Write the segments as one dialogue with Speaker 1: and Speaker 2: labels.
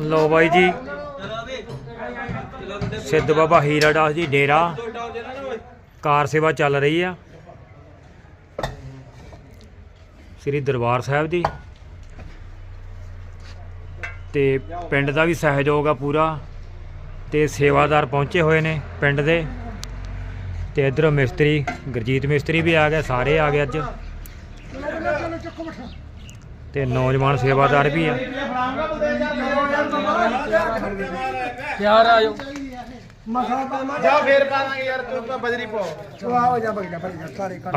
Speaker 1: ਲੋ ਬਾਈ ਜੀ। ਸਿੱਧ ਬਾਬਾ ਹੀਰਾ ਦਾਸ ਜੀ ਡੇਰਾ। ਕਾਰ ਸੇਵਾ ਚੱਲ ਰਹੀ ਆ। ਸ੍ਰੀ ਦਰਬਾਰ ਸਾਹਿਬ ਦੀ ਤੇ ਪਿੰਡ ਦਾ ਵੀ ਸਹਿਯੋਗ ਆ ਪੂਰਾ। ਤੇ ਸੇਵਾਦਾਰ ਪਹੁੰਚੇ ਹੋਏ ਨੇ ਪਿੰਡ ਦੇ। ਤੇ ਇਧਰ ਮਿਸਤਰੀ, ਗੁਰਜੀਤ ਮਿਸਤਰੀ ਵੀ ਆ ਗਿਆ, ਸਾਰੇ ਆ ਗਏ ਅੱਜ। ਤੇ ਨੌਜਵਾਨ ਸੇਵਾਦਾਰ ਵੀ ਆ।
Speaker 2: ਯਾਰ ਆਇਓ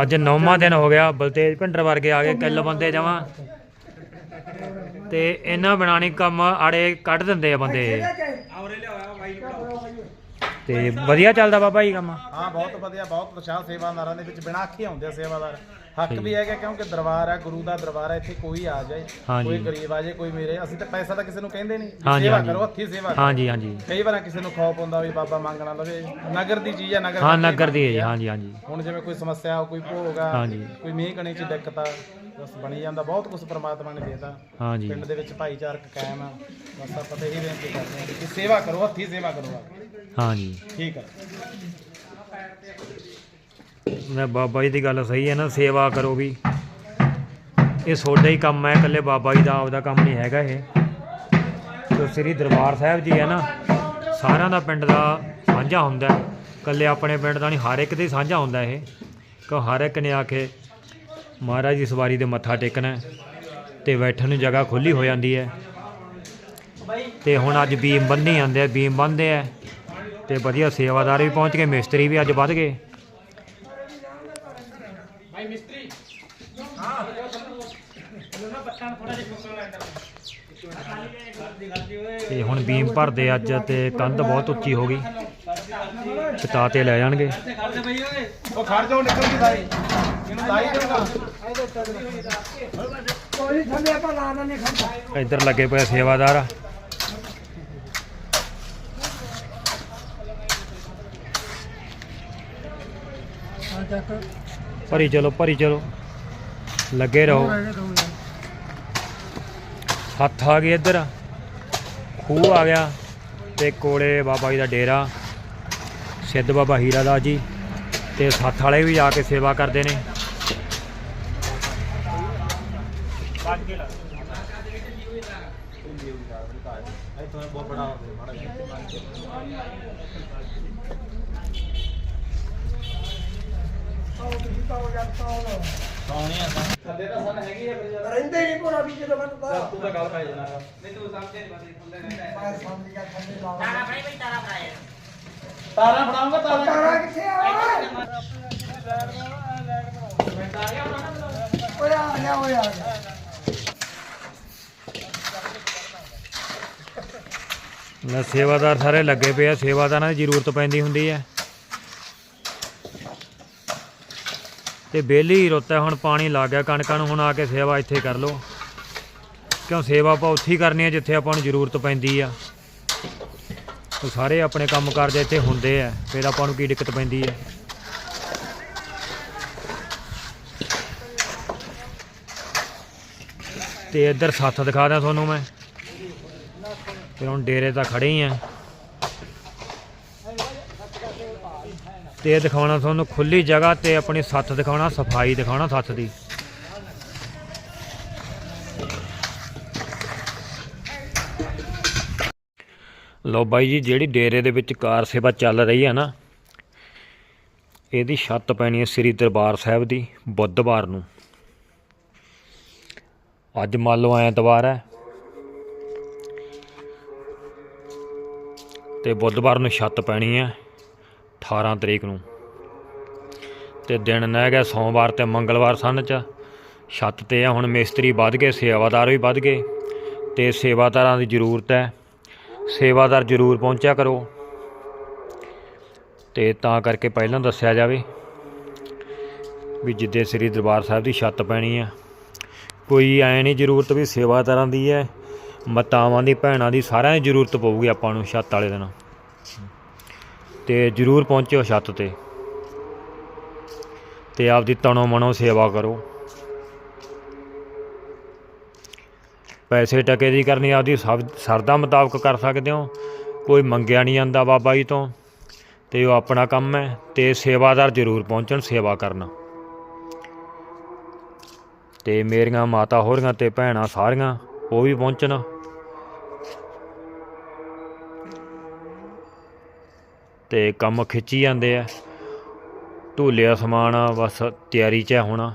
Speaker 1: ਅੱਜ ਨੌਵਾਂ ਦਿਨ ਹੋ ਗਿਆ ਬਲਤੇਜ ਭਿੰਡਰ ਵਰਗੇ ਆ ਗਏ ਕਿੱਲ ਬੰਦੇ ਜਮਾਂ। ਤੇ ਇਹਨਾਂ ਬਣਾਣੀ ਕੰਮ ਆੜੇ ਕੱਢ ਦਿੰਦੇ ਆ ਬੰਦੇ। ਤੇ ਵਧੀਆ ਚੱਲਦਾ ਬਾਬਾ ਜੀ ਕੰਮ।
Speaker 3: ਹਾਂ ਬਹੁਤ ਵਧੀਆ ਬਹੁਤ ਵਿਸ਼ਾਲ ਸੇਵਾਦਾਰਾਂ ਦੇ ਵਿੱਚ ਬਿਨਾਂ ਅੱਖੀ ਆਉਂਦੇ ਆ ਸੇਵਾਦਾਰ। ਹੱਕ ਵੀ ਹੈਗਾ ਕਿਉਂਕਿ ਦਰਬਾਰ ਹੈ ਗੁਰੂ ਦਾ ਦਰਬਾਰ ਹੈ ਇੱਥੇ ਕੋਈ ਆ ਜਾਏ
Speaker 1: ਹਾਂਜੀ।
Speaker 3: ਕੋਈ ਗਰੀਬ ਆ ਜਾਏ ਕੋਈ ਮੇਰੇ ਅਸੀਂ ਤਾਂ ਪੈਸਾ ਤਾਂ ਕਿਸੇ ਨੂੰ ਕਹਿੰਦੇ ਨਹੀਂ ਵੀ
Speaker 1: ਹਾਂਜੀ,
Speaker 3: ਸੇਵਾ
Speaker 1: ਹਾਂਜੀ।
Speaker 3: ਕਰੋ ਹੱਥੀ ਸੇਵਾ ਕਰੋ।
Speaker 1: ਹਾਂਜੀ ਹਾਂਜੀ
Speaker 3: ਕਈ ਵਾਰ ਕਿਸੇ ਨੂੰ ਖੌਫ ਹੁੰਦਾ ਵੀ ਬਾਬਾ ਮੰਗਣਾ ਲਵੇ ਨਗਰ ਦੀ ਚੀਜ਼ ਹੈ ਨਗਰ
Speaker 1: ਹਾਂ
Speaker 3: ਕਰਕੇ
Speaker 1: ਨਗਰ ਦੀ ਹੈ ਜੀ,
Speaker 3: ਆ।
Speaker 1: ਹਾਂਜੀ ਹਾਂਜੀ
Speaker 3: ਹੁਣ ਜਿਵੇਂ ਕੋਈ ਸਮੱਸਿਆ ਕੋਈ ਭੋਗ ਆ
Speaker 1: ਹਾਂਜੀ।
Speaker 3: ਕੋਈ ਮੀਂਹ ਕਣੀ ਚ ਦਿੱਕਤ ਆ ਬਸ ਬਣੀ ਜਾਂਦਾ ਬਹੁਤ ਕੁਝ ਪ੍ਰਮਾਤਮਾ ਨੇ ਦੇਤਾ
Speaker 1: ਹਾਂਜੀ
Speaker 3: ਪਿੰਡ ਦੇ ਵਿੱਚ ਭਾਈਚਾਰਕ ਕਾਇਮ ਆ ਬਸ ਆਪਾਂ ਤਾਂ ਇਹ ਬੇਨਤੀ ਕਰਦੇ ਹਾਂ ਕਿ ਸੇਵਾ ਕਰੋ ਹੱਥੀ ਸੇਵਾ ਕਰੋ ਆ ਕੇ।
Speaker 1: ਹਾਂਜੀ
Speaker 3: ਠੀਕ ਹੈ
Speaker 1: ਮੈਂ ਬਾਬਾ ਜੀ ਦੀ ਗੱਲ ਸਹੀ ਹੈ ਨਾ, ਸੇਵਾ ਕਰੋ ਵੀ। ਇਹ ਤੁਹਾਡਾ ਹੀ ਕੰਮ ਹੈ, ਇਕੱਲੇ ਬਾਬਾ ਜੀ ਦਾ ਆਪਦਾ ਕੰਮ ਨਹੀਂ ਹੈਗਾ ਇਹ। ਜੋ ਸ੍ਰੀ ਦਰਬਾਰ ਸਾਹਿਬ ਜੀ ਹੈ ਨਾ, ਸਾਰਿਆਂ ਦਾ ਪਿੰਡ ਦਾ ਸਾਂਝਾ ਹੁੰਦਾ ਇਕੱਲੇ ਆਪਣੇ ਪਿੰਡ ਦਾ ਨਹੀਂ, ਹਰ ਇੱਕ ਦੇ ਸਾਂਝਾ ਹੁੰਦਾ ਇਹ। ਕਿ ਹਰ ਇੱਕ ਨੇ ਆ ਕੇ ਮਹਾਰਾਜ ਦੀ ਸਵਾਰੀ ਦੇ ਮੱਥਾ ਟੇਕਣਾ ਹੈ ਤੇ ਬੈਠਣ ਨੂੰ ਜਗ੍ਹਾ ਖੁੱਲੀ ਹੋ ਜਾਂਦੀ ਹੈ। ਤੇ ਹੁਣ ਅੱਜ ਬੀਮ ਬੰਨੀ ਜਾਂਦੇ ਆ, ਬੀਮ ਬੰਨਦੇ ਆ। ਤੇ ਵਧੀਆ ਸੇਵਾਦਾਰ ਵੀ ਪਹੁੰਚ ਗਏ, ਮਿਸਤਰੀ ਵੀ ਅੱਜ ਵੱਧ ਗਏ। ਤੇ ਹੁਣ ਬੀਮ ਭਰਦੇ ਅੱਜ ਤੇ ਕੰਧ ਬਹੁਤ ਉੱਚੀ ਹੋ ਗਈ। ਚਤਾ ਤੇ ਲੈ ਜਾਣਗੇ।
Speaker 3: ਉਹ ਖੜ ਜਾਓ ਨਿਕਲ ਗਈ ਸਾਈ ਇਹਨੂੰ ਲਾਈ
Speaker 2: ਖੜਦਾ
Speaker 1: ਇੱਧਰ ਲੱਗੇ ਪਏ ਸੇਵਾਦਾਰ। ਆ
Speaker 2: ਹਾਂ ਚੱਕ
Speaker 1: ਭਰੀ ਚਲੋ ਭਰੀ ਚਲੋ। ਲੱਗੇ ਰਹੋ। ਹੱਥ ਆ ਗਏ ਇੱਧਰ। ਖੂਹ ਆ ਗਿਆ ਤੇ ਕੋਲੇ ਬਾਬਾ ਜੀ ਦਾ ਡੇਰਾ, ਸਿੱਧ ਬਾਬਾ ਹੀਰਾ ਦਾਸ ਜੀ ਤੇ ਸੱਥ ਵਾਲੇ ਵੀ ਆ ਕੇ ਸੇਵਾ ਕਰਦੇ ਨੇ।
Speaker 3: ਬਹੁਤ ਬੜਾ ਸੌਣੀ ਆ ਥੱਲੇ ਤਾਂ ਸਨ ਹੈਗੀ ਆ ਫਿਰ
Speaker 2: ਰਹਿੰਦੇ ਨਹੀਂ ਕੋਣਾ ਵੀ ਜਦੋਂ ਬੰਦਾ
Speaker 3: ਤੂੰ ਤਾਂ ਗੱਲ ਪੈ ਜਾਣਾ
Speaker 2: ਮੈਂ ਸਮਝ ਗਿਆ ਥੱਲੇ ਲਾ
Speaker 3: ਤਾਰਾਂ ਫੜਾਉਂਗਾ ਤਾਰਾਂ
Speaker 2: ਤਾਰਾ ਕਿੱਥੇ ਆ ਓਏ ਆ ਗਿਆ ਓਏ ਆ ਗਿਆ
Speaker 1: ਲੈ ਸੇਵਾਦਾਰ ਸਾਰੇ ਲੱਗੇ ਪਏ ਆ, ਸੇਵਾਦਾਰਾਂ ਦੀ ਜ਼ਰੂਰਤ ਪੈਂਦੀ ਹੁੰਦੀ ਹੈ ਤੇ ਬੇਲੀ ਰੁੱਤ ਹੈ, ਹੁਣ ਪਾਣੀ ਲੱਗ ਗਿਆ ਕਣਕਾਂ ਨੂੰ, ਹੁਣ ਆ ਕੇ ਸੇਵਾ ਇੱਥੇ ਕਰ ਲਓ। ਕਿਉਂ ਸੇਵਾ ਆਪਾਂ ਉੱਥੇ ਹੀ ਕਰਨੀ ਹੈ, ਜਿੱਥੇ ਆਪਾਂ ਨੂੰ ਜ਼ਰੂਰਤ ਪੈਂਦੀ ਆ। ਉਹ ਸਾਰੇ ਆਪਣੇ ਕੰਮ ਕਾਰਜ ਇੱਥੇ ਹੁੰਦੇ ਆ, ਫਿਰ ਆਪਾਂ ਨੂੰ ਕੀ ਦਿੱਕਤ ਪੈਂਦੀ ਹੈ ਤੇ ਇੱਧਰ ਸੱਥ ਦਿਖਾ ਦਿਆਂ ਤੁਹਾਨੂੰ ਮੈਂ। ਫਿਰ ਹੁਣ ਡੇਰੇ ਤਾਂ ਖੜੇ ਹੀ ਆ। ਤੇ ਦਿਖਾਉਣਾ ਤੁਹਾਨੂੰ ਖੁੱਲੀ ਜਗ੍ਹਾ ਤੇ ਆਪਣੀ ਸੱਥ ਦਿਖਾਉਣਾ, ਸਫ਼ਾਈ ਦਿਖਾਉਣਾ ਸੱਥ ਦੀ। ਲੋ ਬਾਈ ਜੀ, ਜਿਹੜੀ ਡੇਰੇ ਦੇ ਵਿੱਚ ਕਾਰ ਸੇਵਾ ਚੱਲ ਰਹੀ ਹੈ ਨਾ, ਇਹਦੀ ਛੱਤ ਪੈਣੀ ਹੈ ਸ੍ਰੀ ਦਰਬਾਰ ਸਾਹਿਬ ਦੀ, ਬੁੱਧਵਾਰ ਨੂੰ। ਅੱਜ ਮੰਨ ਲਓ ਐਤਵਾਰ ਹੈ। ਤੇ ਬੁੱਧਵਾਰ ਨੂੰ ਛੱਤ ਪੈਣੀ ਹੈ 18 ਤਰੀਕ ਨੂੰ। ਤੇ ਦਿਨ ਨਾ ਗਿਆ ਸੋਮਵਾਰ ਤੇ ਮੰਗਲਵਾਰ ਸਨ ਚ। ਛੱਤ ਤੇ ਆ, ਹੁਣ ਮਿਸਤਰੀ ਵੱਧ ਗਏ, ਸੇਵਾਦਾਰ ਵੀ ਵੱਧ ਗਏ। ਤੇ ਸੇਵਾਦਾਰਾਂ ਦੀ ਜ਼ਰੂਰਤ ਹੈ। ਸੇਵਾਦਾਰ ਜ਼ਰੂਰ ਪਹੁੰਚਿਆ ਕਰੋ। ਤੇ ਤਾਂ ਕਰਕੇ ਪਹਿਲਾਂ ਦੱਸਿਆ ਜਾਵੇ ਵੀ ਜਿੱਦੇ ਸ੍ਰੀ ਦਰਬਾਰ ਸਾਹਿਬ ਦੀ ਛੱਤ ਪੈਣੀ ਆ, ਕੋਈ ਐ ਨਹੀਂ ਜ਼ਰੂਰਤ ਵੀ ਸੇਵਾਦਾਰਾਂ ਦੀ ਹੈ, ਮਤਾਵਾਂ ਦੀ, ਭੈਣਾਂ ਦੀ ਸਾਰਿਆਂ ਦੀ ਜ਼ਰੂਰਤ ਪਊਗੀ ਆਪਾਂ ਨੂੰ ਛੱਤ ਵਾਲੇ ਦਿਨ। ਤੇ ਜ਼ਰੂਰ ਪਹੁੰਚਿਓ ਛੱਤ ਤੇ। ਤੇ ਆਪਦੀ ਤਣੋ ਮਨੋ ਸੇਵਾ ਕਰੋ। ਪੈਸੇ ਟਕੇ ਦੀ ਕਰਨੀ ਆਪਦੀ ਸਭ ਸਰਦਾ ਮੁਤਾਬਕ ਕਰ ਸਕਦੇ ਹੋ। ਕੋਈ ਮੰਗਿਆ ਨਹੀਂ ਜਾਂਦਾ ਬਾਬਾ ਜੀ ਤੋਂ। ਤੇ ਉਹ ਆਪਣਾ ਕੰਮ ਹੈ ਤੇ ਸੇਵਾਦਾਰ ਜ਼ਰੂਰ ਪਹੁੰਚਣ, ਸੇਵਾ ਕਰਨ। ਤੇ ਮੇਰੀਆਂ ਮਾਤਾ ਹੋਰੀਆਂ ਤੇ ਭੈਣਾਂ ਸਾਰੀਆਂ ਉਹ ਵੀ ਪਹੁੰਚਣ। ਤੇ ਕੰਮ ਖਿੱਚੀ ਜਾਂਦੇ ਆ। ਢੋਲਿਆ ਸਮਾਨ ਬਸ ਤਿਆਰੀ 'ਚ ਹੈ ਹੁਣ।